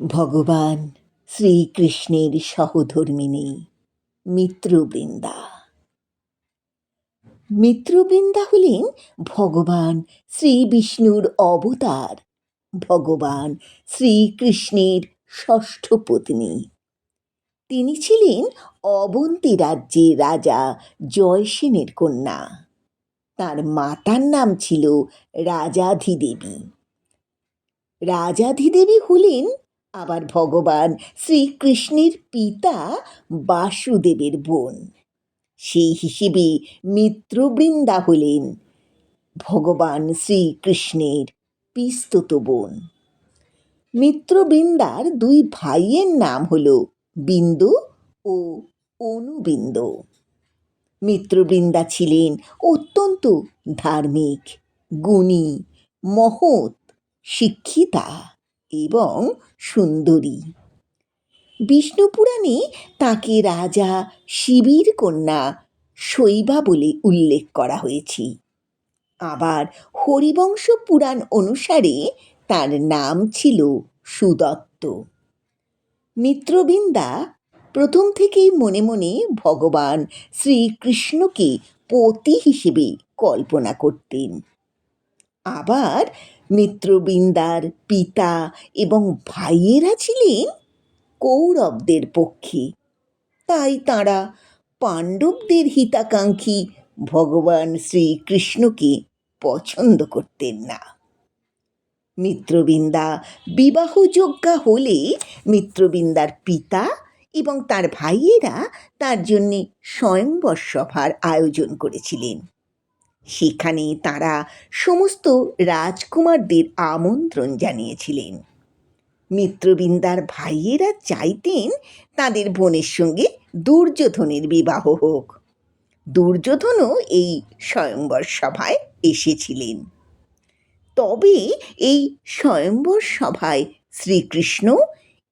ভগবান শ্রীকৃষ্ণের সহধর্মিণী মিত্রবৃন্দা। মিত্রবৃন্দা হলেন ভগবান শ্রী বিষ্ণুর অবতার, ভগবান শ্রীকৃষ্ণের ষষ্ঠ পত্নী। তিনি ছিলেন অবন্তী রাজ্যের রাজা জয়সেনের কন্যা। তার মাতার নাম ছিল রাজাধিদেবী। রাজাধিদেবী হলেন আবার ভগবান শ্রীকৃষ্ণের পিতা বাসুদেবের বোন। সেই হিসেবে মিত্রবৃন্দা হলেন ভগবান শ্রীকৃষ্ণের পিস্তত বোন। মিত্রবৃন্দার দুই ভাইয়ের নাম হল বিন্দু ও অনুবিন্দ। মিত্রবৃন্দা ছিলেন অত্যন্ত ধার্মিক, গুণী, মহৎ, শিক্ষিতা। এবং সুন্দরী। বিষ্ণু পুরাণে তাকে রাজা শিবির কন্যা শৈবা বলে উল্লেখ করা হয়েছে। আবার হরিবংশ পুরাণ অনুসারে তার নাম ছিল সুদত্ত। মিত্রবৃন্দা প্রথম থেকেই মনে মনে ভগবান শ্রীকৃষ্ণকে পতি হিসেবে কল্পনা করতেন। আবার মিত্রবৃন্দার পিতা এবং ভাইয়েরা ছিলেন কৌরবদের পক্ষে। তাই তাঁরা পাণ্ডবদের হিতাকাঙ্ক্ষী ভগবান শ্রীকৃষ্ণকে পছন্দ করতেন না। মিত্রবৃন্দা বিবাহযোগ্যা হলে মিত্রবৃন্দার পিতা এবং তার ভাইয়েরা তার জন্যে স্বয়ংবর সভার আয়োজন করেছিলেন। সেখানে তারা সমস্ত রাজকুমারদের আমন্ত্রণ জানিয়েছিলেন। মিত্রবৃন্দার ভাইয়েরা চাইতেন তাদের বোনের সঙ্গে দুর্যোধনের বিবাহ হোক। দুর্যোধনও এই স্বয়ংবর সভায় এসেছিলেন। তবে এই স্বয়ংবর সভায় শ্রীকৃষ্ণ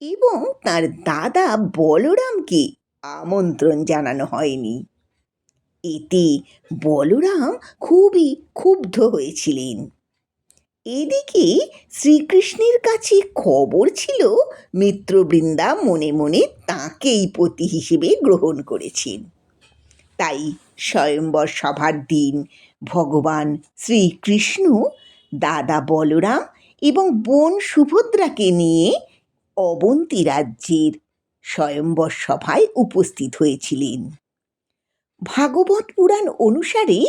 এবং তার দাদা বলরামকে আমন্ত্রণ জানানো হয়নি। এতে বলরাম খুবই ক্ষুব্ধ হয়েছিলেন। এদিকে শ্রীকৃষ্ণের কাছে খবর ছিল, মিত্রবৃন্দা মনে মনে তাঁকেই পতি হিসেবে গ্রহণ করেছেন। তাই স্বয়ম্বর সভার দিন ভগবান শ্রীকৃষ্ণ, দাদা বলরাম এবং বোন সুভদ্রাকে নিয়ে অবন্তী রাজ্যের স্বয়ম্বর সভায় উপস্থিত হয়েছিলেন। ভাগবত পুরাণ অনুসারে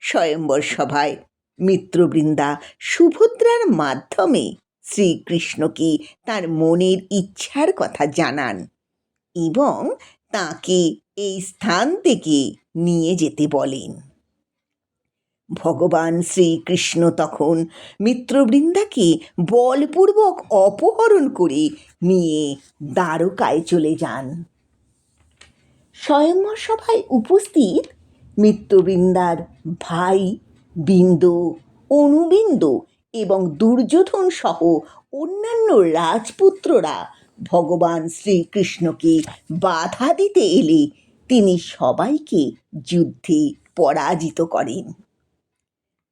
স্বয়ম্বর সভায়। মিত্রবৃন্দা সুভদ্রার মাধ্যমে শ্রীকৃষ্ণকে তার মনের ইচ্ছার কথা জানান এবং তাকে এই স্থান থেকে নিয়ে যেতে বলেন। ভগবান শ্রীকৃষ্ণ তখন মিত্রবৃন্দাকে বলপূর্বক অপহরণ করে নিয়ে দ্বারকায় চলে যান। স্বয়ম্বর সভায় উপস্থিত মিত্রবৃন্দার ভাই, বিন্দু, অনুবিন্দু এবং দুর্যোধন সহ অন্যান্য রাজপুত্ররা ভগবান শ্রীকৃষ্ণকে বাধা দিতে এলে তিনি সবাইকে যুদ্ধে পরাজিত করেন।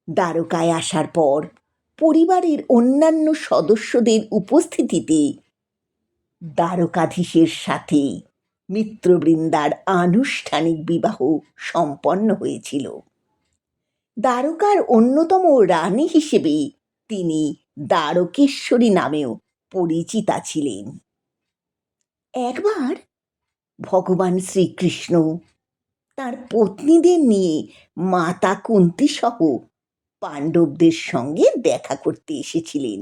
দ্বারকায় আসার পর পরিবারের অন্যান্য সদস্যদের উপস্থিতিতে দ্বারকাধীশের সাথে মিত্রবৃন্দার আনুষ্ঠানিক বিবাহ সম্পন্ন হয়েছিল। দ্বারকার অন্যতম রানী হিসেবে তিনি দ্বারকেশ্বরী নামেও পরিচিতা ছিলেন। একবার ভগবান শ্রীকৃষ্ণ তার পত্নীদের নিয়ে মাতা কুন্তি সহ পাণ্ডবদের সঙ্গে দেখা করতে এসেছিলেন।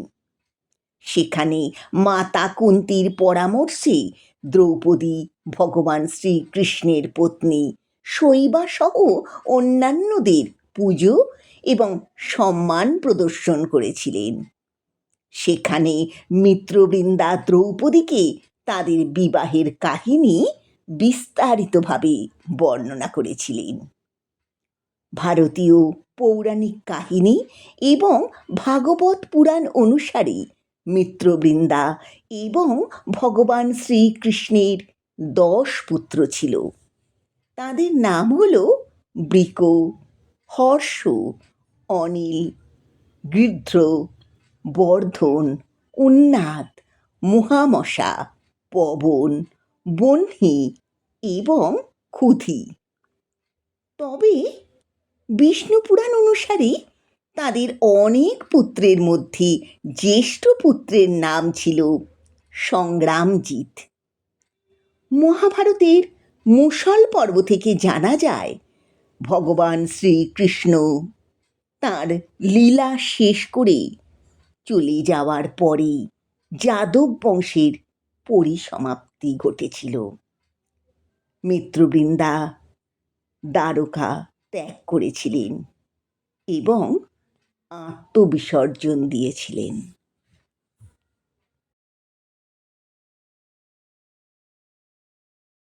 সেখানে মাতা কুন্তির পরামর্শে দ্রৌপদী, ভগবান শ্রীকৃষ্ণের পত্নী শৈবা সহ অন্যান্যদের পুজো এবং সম্মান প্রদর্শন করেছিলেন। সেখানে মিত্রবৃন্দা দ্রৌপদীকে তাদের বিবাহের কাহিনী বিস্তারিতভাবে বর্ণনা করেছিলেন। ভারতীয় পৌরাণিক কাহিনী এবং ভাগবত পুরাণ অনুসারে মিত্রবৃন্দা এবং ভগবান শ্রীকৃষ্ণের দশ পুত্র ছিল। তাদের নাম হল বৃক, হর্ষ, অনিল গৃধ্র বর্ধন উন্নাদ মহামশা, পবন বহ্নি এবং ক্ষুধি তবে বিষ্ণু পুরাণ অনুসারে তাদের অনেক পুত্রের মধ্যে জ্যেষ্ঠ পুত্রের নাম ছিল সংগ্রামজিৎ। মহাভারতের মুসল পর্ব থেকে জানা যায়, ভগবান শ্রীকৃষ্ণ তার লীলা শেষ করে চলে যাওয়ার পরে যাদব বংশের পরিসমাপ্তি ঘটেছিল। মিত্রবৃন্দা দ্বারকা ত্যাগ করেছিলেন এবং আত্মবিসর্জন দিয়েছিলেন।